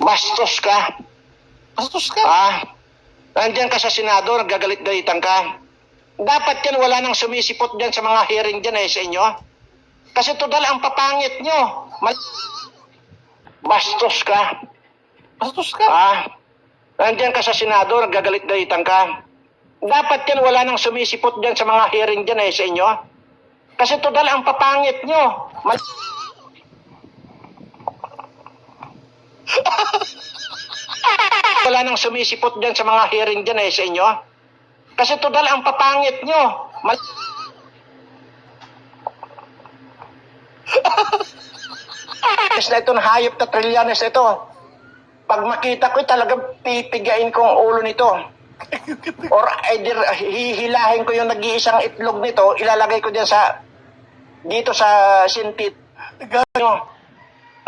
Bastos ka. Bastos ka. Ah, nandiyan ka sa Senado, nagagalit-galitan ka. Dapat yan, wala nang sumisipot dyan sa mga hearing dyan eh sa inyo. Kasi total ang papangit nyo. Mal- Bastos ka. Bastos ka. Ah, nandiyan ka sa Senado, nagagalit-galitan ka. Dapat yan, wala nang sumisipot dyan sa mga hearing dyan eh sa inyo. Kasi total ang papangit nyo. Mal- wala nang sumisipot dyan sa mga hearing dyan eh sa inyo. Kasi total ang papangit nyo. Mal- na ito, hayop na trilyanes ito. Pag makita ko, talagang pipigain ko ang ulo nito. Or either hihilahin ko yung nag-iisang itlog nito, ilalagay ko dyan sa, dito sa sintit. Ano?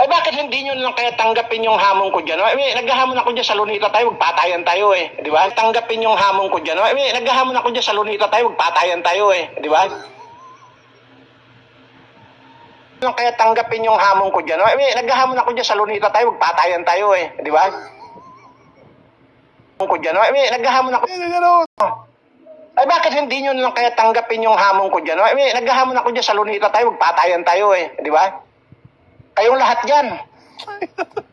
Ay bakit hindi nyo lang kaya tanggapin yung hamon ko dyan? I mean, naghahamon ako dyan sa lunita tayo, magpatayan tayo eh. Di ba? Tanggapin yung hamon ko dyan. I mean, naghahamon ako dyan sa lunita tayo, magpatayan tayo eh. Di ba? lang kaya tanggapin yung hamon ko dyan. I mean, naghahamon ako dyan sa lunita tayo, magpatayan tayo eh. Di ba? Hamon ko dyan. I mean, naghahamon ako. Ay bakit hindi nyo lang kaya tanggapin yung hamon ko dyan? I mean, naghahamon ako dyan sa lunita tayo, magpatayan tayo eh. Di ba? Kayong lahat dyan.